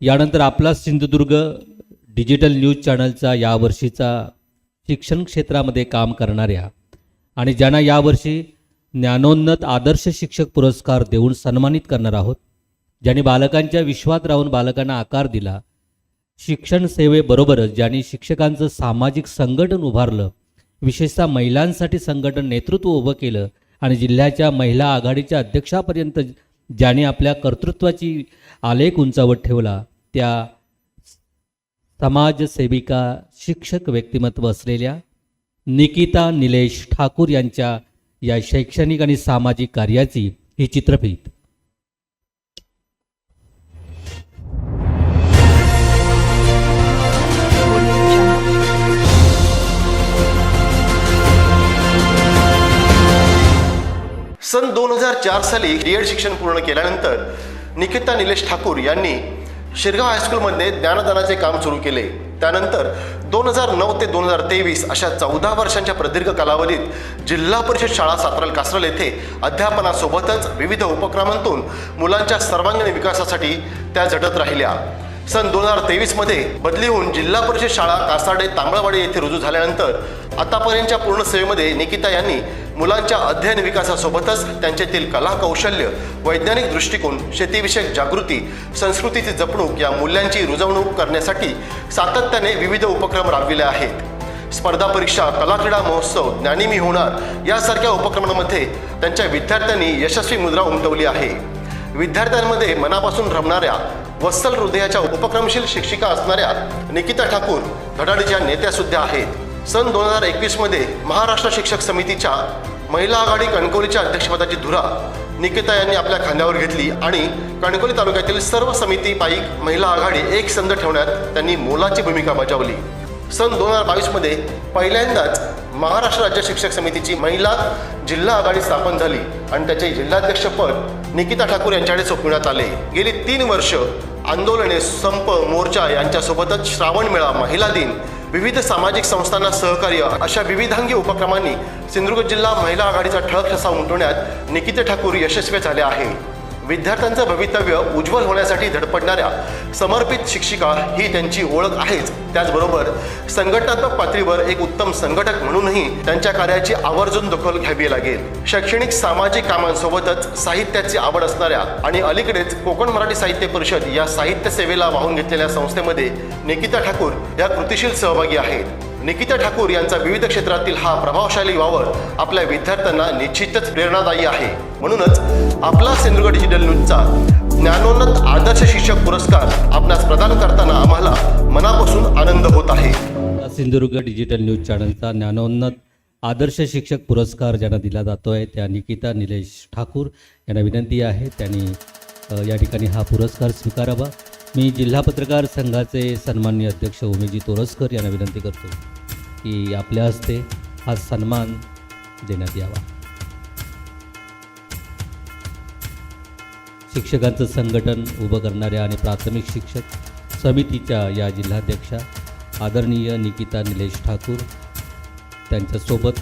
यानंतर आपला Sindhudurg digital news चॅनलचा यावर्षीचा शिक्षण क्षेत्रामध्ये काम करणाऱ्या आणि ज्यांना यावर्षी ज्ञानोन्नत आदर्श शिक्षक पुरस्कार देऊन सन्मानित करणार आहोत ज्यांनी बालकांच्या विश्वात राहून बालकांना आकार दिला शिक्षण सेवेबरोबरच ज्यांनी शिक्षकांचं सामाजिक संघटन उभारलं विशेषतः महिलांसाठी संघटन नेतृत्व उभं केलं आणि जिल्ह्याच्या महिला आघाडीच्या अध्यक्षापर्यंत ज्याने आपल्या कर्तृत्वाची आलेख उंचावत ठेवला त्या समाजसेविका शिक्षक व्यक्तिमत्व असलेल्या निकिता निलेश ठाकूर यांच्या या शैक्षणिक आणि सामाजिक कार्याची ही चित्रफित. सन दोन हजार चार साली डी एड शिक्षण पूर्ण केल्यानंतर निकिता निलेश ठाकूर यांनी शिरगाव हायस्कूलमध्ये ज्ञानदानाचे काम सुरू केले. त्यानंतर दोन हजार नऊ ते दोन हजार तेवीस अशा चौदा वर्षांच्या प्रदीर्घ कालावधीत जिल्हा परिषद शाळा सातरल कासरल येथे अध्यापनासोबतच विविध उपक्रमांतून मुलांच्या सर्वांगीण विकासासाठी त्या झटत राहिल्या. सन दोन हजार तेवीसमध्ये बदली होऊन जिल्हा परिषद शाळा कासाडे तांबळवाडी येथे रुजू झाल्यानंतर आतापर्यंतच्या पूर्ण सेवेमध्ये निकिता यांनी मुलांच्या अध्ययन विकासासोबतच त्यांच्यातील कला कौशल्य वैज्ञानिक दृष्टिकोन शेतीविषयक जागृती संस्कृतीची जपणूक या मूल्यांची रुजवणूक करण्यासाठी सातत्याने विविध उपक्रम राबविले आहेत. स्पर्धा परीक्षा कलाक्रीडा महोत्सव ज्ञानी मी होणार यासारख्या उपक्रमांमध्ये त्यांच्या विद्यार्थ्यांनी यशस्वी मुद्रा उमटवली आहे. विद्यार्थ्यांमध्ये मनापासून रमणाऱ्या वत्सल हृदयाच्या उपक्रमशील शिक्षिका असणाऱ्या निकिता ठाकूर धडाडीच्या नेत्या सुद्धा आहेत. सन दोन हजार एकवीसमध्ये महाराष्ट्र शिक्षक समितीच्या महिला आघाडी कणकवलीच्या अध्यक्षपदाची धुरा निकिता यांनी आपल्या खांद्यावर घेतली आणि कणकवली तालुक्यातील सर्व समिती पाईक महिला आघाडी एक संध ठेवण्यात त्यांनी मोलाची भूमिका बजावली. सन दोन हजार बावीसमध्ये पहिल्यांदाच महाराष्ट्र राज्य शिक्षक समितीची महिला जिल्हा आघाडी स्थापन झाली आणि त्याचे जिल्हाध्यक्षपद निकिता ठाकूर यांच्याकडे सोपविण्यात आले. गेली तीन वर्ष आंदोलने संप मोर्चा यांच्यासोबतच श्रावण मेळा महिला दिन विविध सामाजिक संस्थांना सहकार्य अशा विविधांगी उपक्रमांनी सिंधुदुर्ग जिल्हा महिला आघाडीचा ठळक ठसा उमटवण्यात निकिता ठाकूर यशस्वी झाले आहे. विद्यार्थ्यांचं भवितव्य उज्ज्वल होण्यासाठी धडपडणाऱ्या समर्पित शिक्षिका ही त्यांची ओळख आहेच. त्याचबरोबर संघटनात्मक पातळीवर एक उत्तम संघटक म्हणूनही त्यांच्या कार्याची आवर्जून दखल घ्यावी लागेल. शैक्षणिक सामाजिक कामांसोबतच साहित्याची आवड असणाऱ्या आणि अलीकडेच कोकण मराठी साहित्य परिषद या साहित्य सेवेला वाहून घेतलेल्या संस्थेमध्ये निकिता ठाकूर या कृतिशील सहभागी आहेत. निकिता ठाकूर यांचा विविध क्षेत्रातील हा प्रभावशाली वावर आपल्या विद्यार्थ्यांना निश्चितच प्रेरणादायी आहे. म्हणूनच आपला सिंधुदुर्ग डिजिटल न्यूजचा ज्ञानोन्नत आदर्श शिक्षक पुरस्कार आपणास प्रदान करताना आम्हाला मनापासून आनंद होत आहे. सिंधुदुर्ग डिजिटल न्यूज चॅनलचा ज्ञानोन्नत आदर्श शिक्षक पुरस्कार ज्यांना दिला जातो आहे त्या निकिता निलेश ठाकूर यांना विनंती आहे. त्यांनी या ठिकाणी हा पुरस्कार स्वीकारावा. मी जिल्हा पत्रकार संघाचे सन्माननीय अध्यक्ष उमेजी तोरसकर यांना विनंती करतो की आपल्या हस्ते हा सन्मान देण्यात यावा. शिक्षकांचं संघटन उभं करणाऱ्या आणि प्राथमिक शिक्षक समितीच्या या जिल्हाध्यक्षा आदरणीय निकिता निलेश ठाकूर त्यांच्यासोबत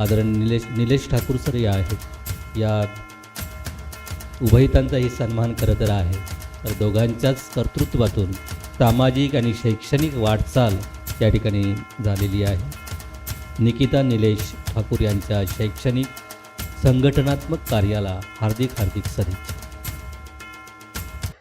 आदरणीय निलेश निलेश ठाकूर सर या आहेत. या उभयतांचाही सन्मान करत आहे. तर दोघांच्याच कर्तृत्वातून सामाजिक आणि शैक्षणिक वाटचाल या ठिकाणी झालेली आहे. निकिता निलेश ठाकूर यांच्या शैक्षणिक संघटनात्मक कार्याला हार्दिक हार्दिक सदिच्छा